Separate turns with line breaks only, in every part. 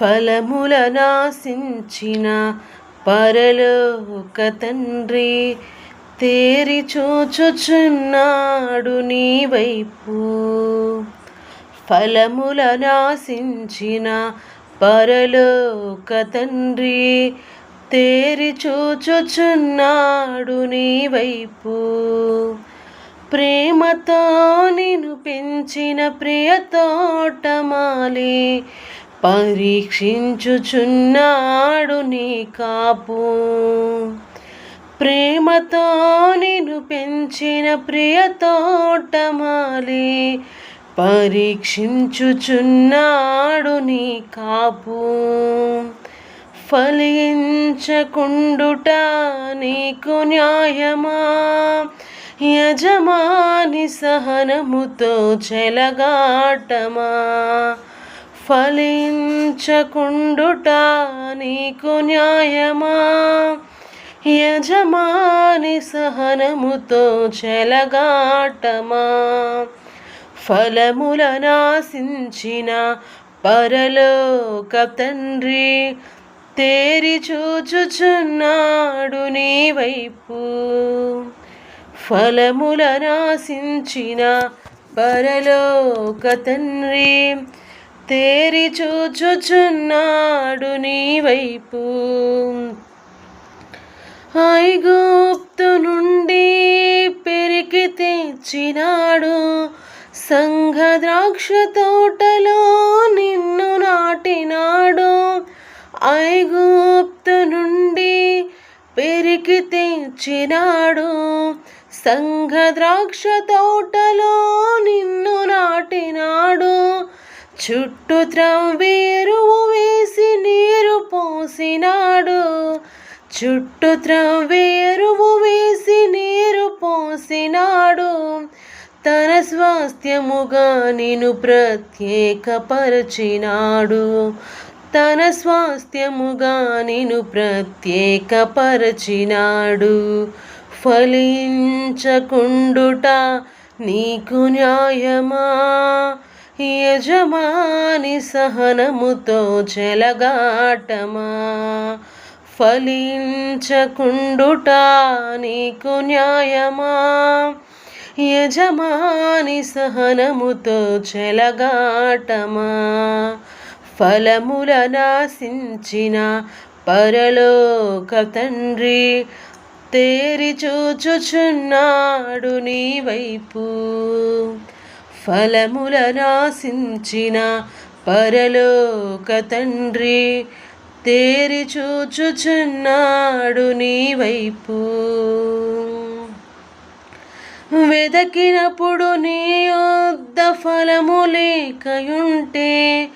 ఫలముల నాశించిన పరలోక తండ్రి తేరి చూచుచున్నాడు నీ వైపు. ఫలముల నాశించిన పరలోక తండ్రి తేరి చూచుచున్నాడు నీ వైపు. ప్రేమతో నిను పెంచిన ప్రియ తోటమాలి పరీక్షించుచున్నాడు నీ కాపు. ప్రేమతో నిన్ను పెంచిన ప్రియ తోటమాలి పరీక్షించుచున్నాడు నీ కాపు. ఫలించకుండుట నీకు న్యాయమా? యజమాని సహనముతో చెలగాటమా? ఫలించకుండుట నీకు న్యాయమా? యజమాని సహనముతో చెలగాటమా? ఫలముల నాశించిన పరలోక తండ్రి తేరి చూచుచున్నాడు నీ వైపు. ఫలముల నాశించిన పరలోక తండ్రి తేరి చూచుచున్నాడు నీ వైపు. ఐగుప్తు నుండి పెరికి తెచ్చినాడు. సంఘ ద్రాక్ష తోటలో నిన్ను నాటినాడు. ఐగుప్తు నుండి పెరికి తెచ్చినాడు. సంఘ ద్రాక్ష తోటలో నిన్ను నాటినాడు. చుట్టూ త్రవ్వేరువు వేసి నీరు పోసినాడు. చుట్టూ త్రవ్వేరువు వేసి నీరు పోసినాడు. తన స్వాస్థ్యముగా నిన్ను ప్రత్యేకపరచినాడు. తన స్వాస్థ్యముగా నిన్ను ప్రత్యేకపరచినాడు. ఫలించకుండుట నీకు న్యాయమా? యజమాని సహనముతో చెలగాటమా ఫలించకుండుట నీకు న్యాయమా? యజమాని సహనముతో చెలగాటమా ఫలముల నాశించిన పరలోక తండ్రి తేరి చూచుచున్నాడు నీ వైపు. ఫలముల రాసించిన పరలోక తండ్రి తేరి చూచుచున్నాడు నీ వైపు. వెదకినప్పుడు నీ యొద్ద ఫలము లేకయుంటే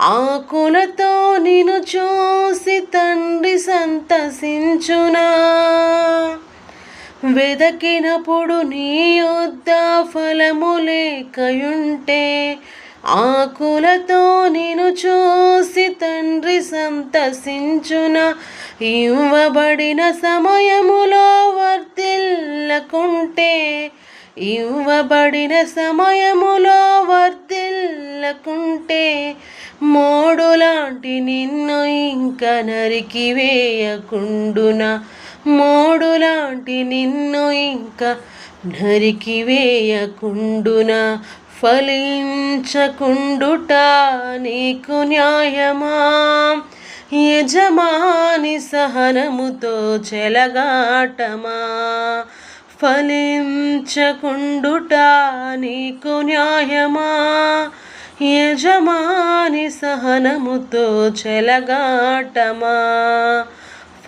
ఆకులతో నిన్ను చూసి తండ్రి సంతసించునా. వెదకినప్పుడు నీ యొద్ద ఫలము లేకయుంటే ఆకులతో నేను చూసి తండ్రి సంతసించున ఇవ్వబడిన సమయములో వర్తిల్లకుంటే ఇవ్వబడిన సమయములో వర్తిల్లకుంటే మోడు లాంటి నిన్ను ఇంక నరికి వేయకుండునా? మోడులాంటి నిన్ను ఇంక నరికి వేయకుండున? ఫలించకుండుట నీకు న్యాయమా? యజమాని సహనముతో చెలగాటమా? ఫలించకుండుట నీకు న్యాయమా? యజమాని సహనముతో చెలగాటమా?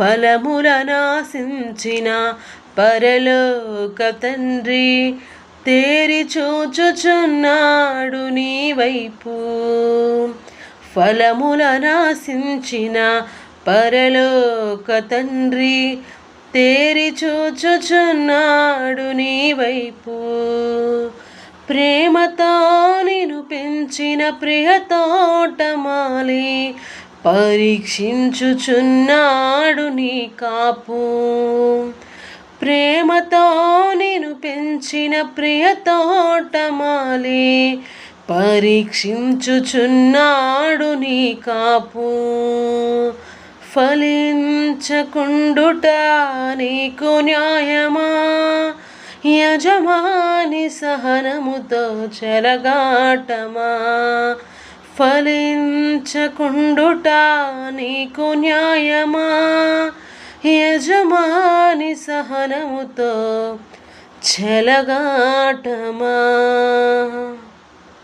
ఫలములనాశించిన పరలోక తండ్రి తేరి చూచుచున్నాడు నీ వైపు. ఫలములనాశించిన పరలోక తండ్రి తేరి చూచుచున్నాడు నీ వైపు. ప్రేమతో నిను పెంచిన ప్రియ తోటమాలి పరీక్షించుచున్నాడు నీ కాపు. ప్రేమతో నేను పెంచిన ప్రియతోటమాలి పరీక్షించుచున్నాడు నీ కాపు. ఫలించకుండుట నీకు న్యాయమా? యజమాని సహనముతో చెలగాటమా? ఫలించకుండుట నీకు న్యాయమా? యజమాని సహనముతో చెలగాటమా?